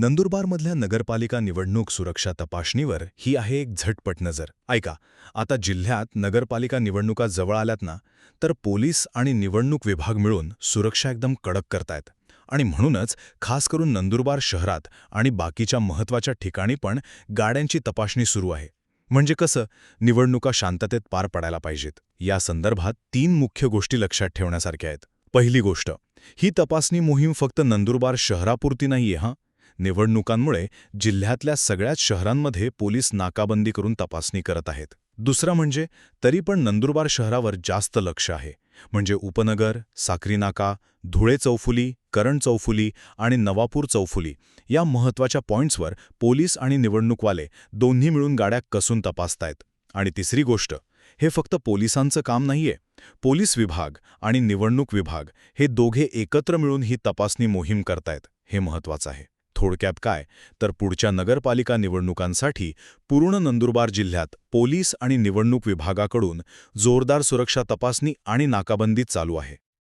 नंदुरबारमधल्या नगरपालिका निवडणूक सुरक्षा तपासणीवर ही आहे एक झटपट नजर. ऐका आता जिल्ह्यात नगरपालिका निवडणुका जवळ आल्यात ना तर पोलीस आणि निवडणूक विभाग मिळून सुरक्षा एकदम कडक करतायत. आणि म्हणूनच खास करून नंदुरबार शहरात आणि बाकीच्या महत्त्वाच्या ठिकाणी पण गाड्यांची तपासणी सुरू आहे. म्हणजे कसं? निवडणुका शांततेत पार पडायला पाहिजेत. या संदर्भात तीन मुख्य गोष्टी लक्षात ठेवण्यासारख्या आहेत. पहिली गोष्ट ही तपासणी मोहीम फक्त नंदुरबार शहरापुरती नाहीये हां? निवडणुकांमुळे जिल्ह्यातल्या सगळ्याच शहरांमध्ये पोलीस नाकाबंदी करून तपासणी करत आहेत. दुसरं म्हणजे तरी पण नंदुरबार शहरावर जास्त लक्ष आहे. म्हणजे उपनगर साक्री नाका धुळे चौफुली करण चौफुली आणि नवापूर चौफुली या महत्त्वाच्या पॉईंट्सवर पोलीस आणि निवडणूकवाले दोन्ही मिळून गाड्या कसून तपासतायत. आणि तिसरी गोष्ट हे फक्त पोलिसांचं काम नाहीये. पोलीस विभाग आणि निवडणूक विभाग हे दोघे एकत्र मिळून ही तपासणी मोहीम करतायत हे महत्त्वाचं आहे. थोडक्यात काय? तर पुढच्या नगरपालिका निवडणुकांसाठी पूर्ण नंदुरबार जिल्ह्यात पोलीस आणि निवडणूक विभागाकडून जोरदार सुरक्षा तपासणी आणि नाकाबंदी चालू आहे.